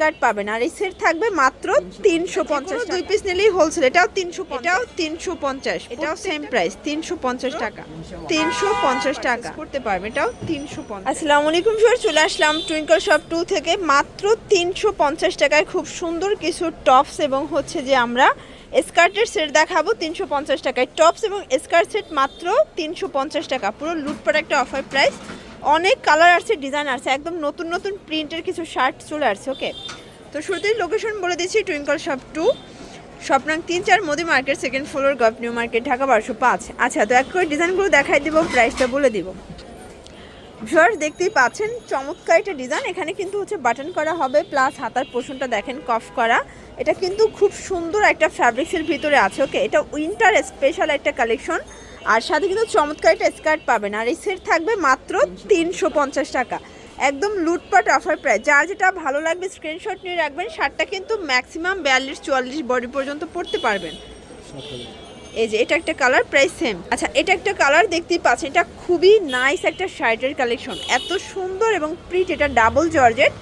Card পাবেন। আর এই set থাকবে মাত্র তিনশো পঞ্চাশ দুই পিস নিলেই হোলসেল এটাও তিন শো পঞ্চাশ। এটাও তিনশো পঞ্চাশ এটাও সেম প্রাইস তিনশো পঞ্চাশ টাকা। তিনশো পঞ্চাশ টাকা। করতে পারবে এটাও তিনশো পঞ্চাশ। আসসালামু আলাইকুম স্যার চলে আসলাম টুইঙ্কল শপ টু থেকে। মাত্র তিনশো পঞ্চাশ টাকায় খুব সুন্দর কিছু টপস এবং হচ্ছে যে আমরা স্কার্টের সেট দেখাবো তিনশো পঞ্চাশ টাকায়। টপস এবং স্কার্ট সেট মাত্র তিনশো পঞ্চাশ টাকা। পুরো লুটপাট একটা অফার প্রাইস অনেক কালার আসছে ডিজাইন আসছে, একদম নতুন নতুন প্রিন্টের কিছু শার্ট চলে আসছে ওকে তো শুরুতেই লোকেশন বলে দিচ্ছি টুইঙ্কল শপ টু স্বপ্নাং তিন চার মোদি মার্কেট সেকেন্ড ফ্লোর গভ নিউ মার্কেট ঢাকা বারোশো পাঁচ। আচ্ছা তো এক করে ডিজাইনগুলো দেখাই দিব প্রাইসটা বলে দিব। ভিউয়ার্স দেখতেই পাচ্ছেন, চমৎকার একটা ডিজাইন এখানে কিন্তু হচ্ছে বাটন করা হবে প্লাস হাতার পোষণটা দেখেন কফ করা। এটা কিন্তু খুব সুন্দর একটা ফ্যাব্রিক্সের ভিতরে আছে ওকে এটা উইন্টার স্পেশাল একটা কালেকশন আর সাথে কিন্তু চমৎকার একটা স্কার্ট পাবেন। আর এই সেট থাকবে মাত্র তিনশো পঞ্চাশ টাকা। একদম লুটপাট অফার প্রায় যার যেটা ভালো লাগবে স্ক্রিনশট নিয়ে রাখবেন, শার্টটা কিন্তু ম্যাক্সিমাম বিয়াল্লিশ, চুয়াল্লিশ বডি পর্যন্ত পড়তে পারবেন। এই যে, এটা একটা কালার প্রায় সেম আচ্ছা এটা একটা কালার দেখতেই পাচ্ছেন, এটা খুবই নাইস একটা শার্টের কালেকশন এত সুন্দর এবং প্রিট এটা ডাবল জর্জেট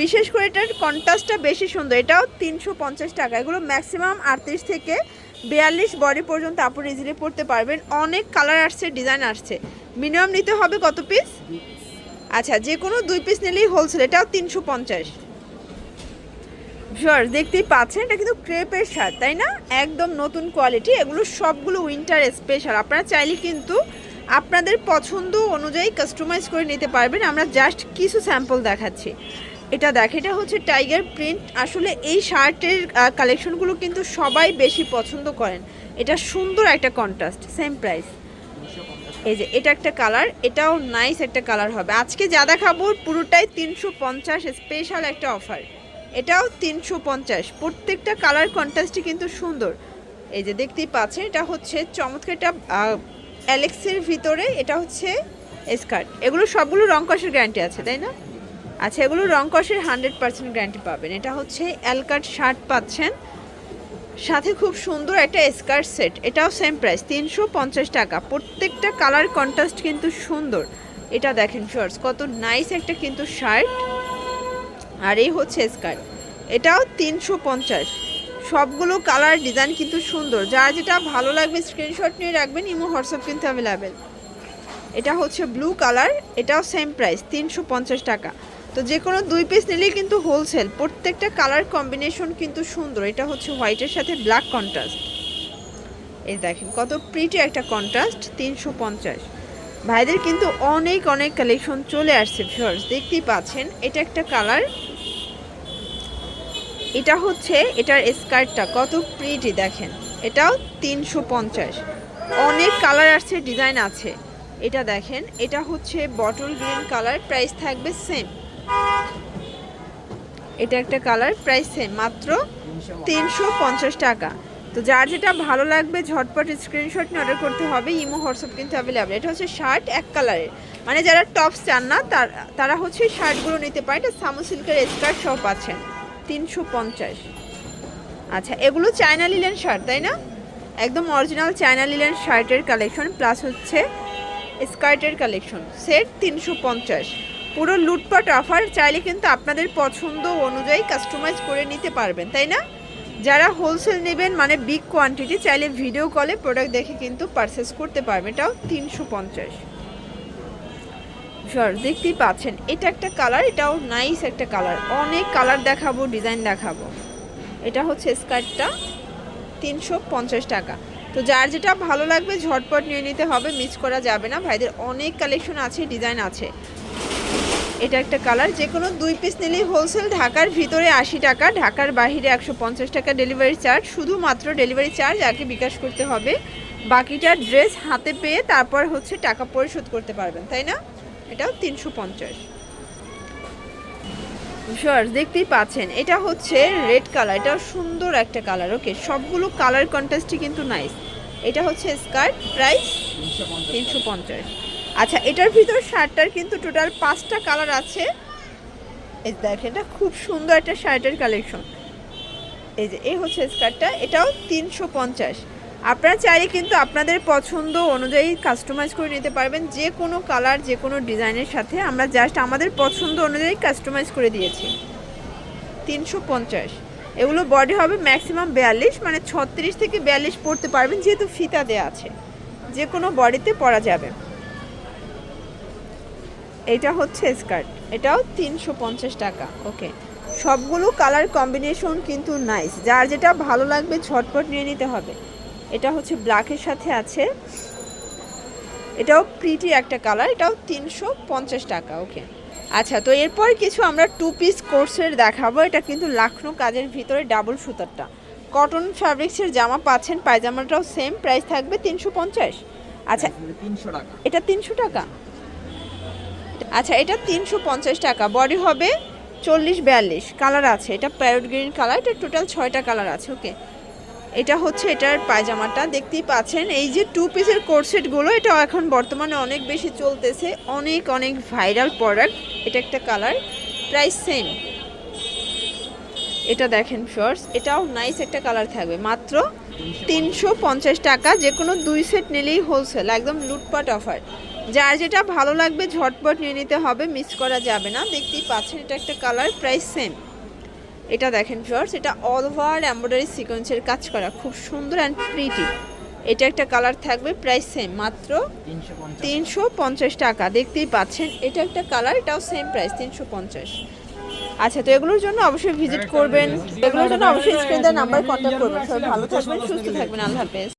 বিশেষ করে এটার কন্ট্রাস্টটা বেশি সুন্দর। এটাও তিনশো পঞ্চাশ টাকা। এগুলো ম্যাক্সিমাম আটত্রিশ থেকে বিয়াল্লিশ বডি পর্যন্ত আপনি ইজিলি পড়তে পারবেন। অনেক কালার আসছে ডিজাইন আসছে। মিনিমাম নিতে হবে কত পিস আচ্ছা যে কোনো দুই পিস নিলেই হোলসেল এটাও তিনশো পঞ্চাশ। ভিউয়ার্স দেখতেই পাচ্ছেন, এটা কিন্তু ক্রেপের শার্ট তাই না? একদম নতুন কোয়ালিটি এগুলো সবগুলো উইন্টার স্পেশাল আপনারা চাইলে কিন্তু আপনাদের পছন্দ অনুযায়ী কাস্টমাইজ করে নিতে পারবেন। আমরা জাস্ট কিছু স্যাম্পল দেখাচ্ছি। এটা দেখ, এটা হচ্ছে টাইগার প্রিন্ট আসলে এই শার্টের কালেকশনগুলো কিন্তু সবাই বেশি পছন্দ করেন। এটা সুন্দর একটা কন্ট্রাস্ট সেম প্রাইস এই যে, এটা একটা কালার এটাও নাইস একটা কালার হবে। আজকে যা দেখাবো, পুরোটাই তিনশো পঞ্চাশ স্পেশাল একটা অফার এটাও তিনশো পঞ্চাশ। প্রত্যেকটা কালার কন্ট্রাস্টই কিন্তু সুন্দর। এই যে, দেখতেই পাচ্ছেন, এটা হচ্ছে চমৎকার একটা অ্যালেক্সের ভিতরে, এটা হচ্ছে স্কার্ট এগুলো সবগুলো রং কষের গ্যারান্টি আছে, তাই না? আচ্ছা এগুলো রং কষের হান্ড্রেড পার্সেন্ট গ্যারান্টি পাবেন। এটা হচ্ছে অ্যালকাট শার্ট পাচ্ছেন। সাথে খুব সুন্দর একটা স্কার্ট সেট। এটাও সেম প্রাইস তিনশো পঞ্চাশ টাকা। প্রত্যেকটা কালার কন্ট্রাস্ট কিন্তু সুন্দর। এটা দেখেন শর্টস কত নাইস একটা কিন্তু শার্ট আর এই হচ্ছে স্কার্ট। এটাও তিনশো পঞ্চাশ। সবগুলো কালার ডিজাইন কিন্তু সুন্দর। যার যেটা ভালো লাগবে স্ক্রিনশট নিয়ে রাখবেন, ইমো, হোয়াটসঅ্যাপ কিন্তু অ্যাভেলেবেল এটা হচ্ছে ব্লু কালার এটাও সেম প্রাইস তিনশো পঞ্চাশ টাকা। তো যে কোনো দুই পিস নিলেই কিন্তু হোলসেল প্রত্যেকটা কালার কম্বিনেশন কিন্তু সুন্দর। এটা হচ্ছে হোয়াইটের সাথে ব্ল্যাক কন্ট্রাস্ট এই দেখেন, কত প্রিটি একটা কন্ট্রাস্ট তিনশো পঞ্চাশ। ভাইদের কিন্তু অনেক অনেক কালেকশন চলে আসছে ভিউয়ার্স দেখতেই পাচ্ছেন, এটা একটা কালার এটা হচ্ছে, এটার স্কার্টটা কত প্রিটি দেখেন। এটাও তিনশো পঞ্চাশ। অনেক কালার আসছে ডিজাইন আছে। এটা দেখেন, এটা হচ্ছে বটল গ্রিন কালার প্রাইস থাকবে সেম এটা একটা কালার প্রাইস সেম মাত্র তিনশো পঞ্চাশ টাকা। তো যার যেটা ভালো লাগবে, ঝটপট স্ক্রিনশট নিয়ে অর্ডার করতে হবে। ইমো, হোয়াটসঅ্যাপ কিন্তু অ্যাভেলেবেল এটা হচ্ছে শার্ট এক কালারের। মানে যারা টপস চান না, তার হচ্ছে শার্টগুলো নিতে পারে এটা সামু সিল্কের স্কার্ট সব পাচ্ছেন। তিনশো পঞ্চাশ। আচ্ছা এগুলো চায়না লিলেন শার্ট তাই না? একদম অরিজিনাল চায়না লিলেন শার্টের কালেকশন প্লাস হচ্ছে স্কার্টের কালেকশন সেট তিনশো পঞ্চাশ। পুরো লুটপাট অফার চাইলে কিন্তু আপনাদের পছন্দ অনুযায়ী কাস্টমাইজ করে নিতে পারবেন, তাই না? যারা হোলসেল নেবেন মানে বিগ কোয়ান্টিটি চাইলে ভিডিও কলে প্রোডাক্ট দেখে কিন্তু পারচেস করতে পারবেন, এটাও তিনশো পঞ্চাশ। দেখতেই পাচ্ছেন, এটা একটা কালার এটাও নাইস একটা কালার অনেক কালার দেখাবো ডিজাইন দেখাবো। এটা হচ্ছে স্কার্টটা তিনশো পঞ্চাশ টাকা। তো যার যেটা ভালো লাগবে, ঝটপট নিয়ে নিতে হবে মিস করা যাবে না। ভাইদের অনেক কালেকশন আছে ডিজাইন আছে। এটা একটা কালার যে কোনো দুই পিস নিলেই হোলসেল ঢাকার ভিতরে আশি টাকা, ঢাকার বাইরে একশো পঞ্চাশ টাকা ডেলিভারি চার্জ শুধুমাত্র ডেলিভারি চার্জ আগে বিকাশ করতে হবে। বাকিটা ড্রেস হাতে পেয়ে তারপর হচ্ছে টাকা পরিশোধ করতে পারবেন, তাই না? এটাও তিনশো পঞ্চাশ। শর্টস দেখতেই পাচ্ছেন, এটা হচ্ছে রেড কালার এটা সুন্দর একটা কালার ওকে সবগুলো কালার কন্ট্রাস্টই কিন্তু নাইস এটা হচ্ছে স্কার্ট প্রাইস তিনশো পঞ্চাশ। আচ্ছা এটার ভিতর শার্টটার কিন্তু টোটাল পাঁচটা কালার আছে। এই দেখেন, এটা খুব সুন্দর একটা শার্টের কালেকশন এই যে, এই হচ্ছে স্কার্টটা এটাও তিনশো পঞ্চাশ। আপনারা চাইলে কিন্তু আপনাদের পছন্দ অনুযায়ী কাস্টমাইজ করে নিতে পারবেন। যে কোনো কালার যে কোনো ডিজাইনের সাথে আমরা জাস্ট আমাদের পছন্দ অনুযায়ী কাস্টমাইজ করে দিয়েছি। তিনশো পঞ্চাশ। এগুলো বডি হবে ম্যাক্সিমাম বিয়াল্লিশ মানে ছত্রিশ থেকে বিয়াল্লিশ পড়তে পারবেন, যেহেতু ফিতা দেওয়া আছে। যে কোনো বডিতে পরা যাবে। এটা হচ্ছে স্কার্ট। এটাও তিনশো পঞ্চাশ টাকা। ওকে সবগুলো কালার কম্বিনেশন কিন্তু নাইস যার যেটা ভালো লাগবে ঝটপট নিয়ে নিতে হবে। এটা হচ্ছে ব্ল্যাকের সাথে আছে। এটাও প্রিটি একটা কালার এটাও তিনশো পঞ্চাশ টাকা। ওকে আচ্ছা তো এরপর কিছু আমরা টু পিস কোর্সের দেখাবো। এটা কিন্তু লাখনো কাজের ভিতরে ডাবল সুতারটা। কটন ফ্যাব্রিক্সের জামা পাচ্ছেন পায়জামাটাও সেম প্রাইস থাকবে তিনশো পঞ্চাশ। আচ্ছা তিনশো টাকা। এটা তিনশো টাকা? আচ্ছা এটা তিনশো পঞ্চাশ টাকা। বডি হবে চল্লিশ বিয়াল্লিশ। কালার আছে। এটা প্যারোট গ্রিন কালার এটা টোটাল ছয়টা কালার আছে ওকে এটা হচ্ছে এটার পায়জামাটা। দেখতেই পাচ্ছেন, এই যে টু পিসের কোর্সেটগুলো এটা এখন বর্তমানে অনেক বেশি চলতেছে। অনেক অনেক ভাইরাল প্রোডাক্ট এটা একটা কালার প্রাইস সেম এটা দেখেন ফার্স এটাও নাইস একটা কালার থাকবে। মাত্র তিনশো পঞ্চাশ টাকা যে কোনো দুই সেট নিলেই হোলসেল একদম লুটপাট অফার যার যেটা ভালো লাগবে ঝটপট নিয়ে নিতে হবে মিস করা যাবে না। দেখতেই পাচ্ছেন এটা একটা কালার প্রাইস সেম এটা দেখেন ফার্স এটা অল ওভার এমব্রয়ডারি সিকোয়েন্সের কাজ করা। খুব সুন্দর অ্যান্ড প্রিটি এটা একটা কালার থাকবে প্রাইস সেম মাত্র তিনশো পঞ্চাশ তিনশো পঞ্চাশ টাকা। দেখতেই পাচ্ছেন এটা একটা কালার এটাও সেম প্রাইস তিনশো পঞ্চাশ। আচ্ছা তো এগুলোর জন্য অবশ্যই ভিজিট করবেন। এগুলোর জন্য অবশ্যই স্ক্রিন নাম্বার কন্ট্যাক্ট করবেন। সবাই ভালো থাকবেন সুস্থ থাকবেন। আল্লাহ হাফেজ।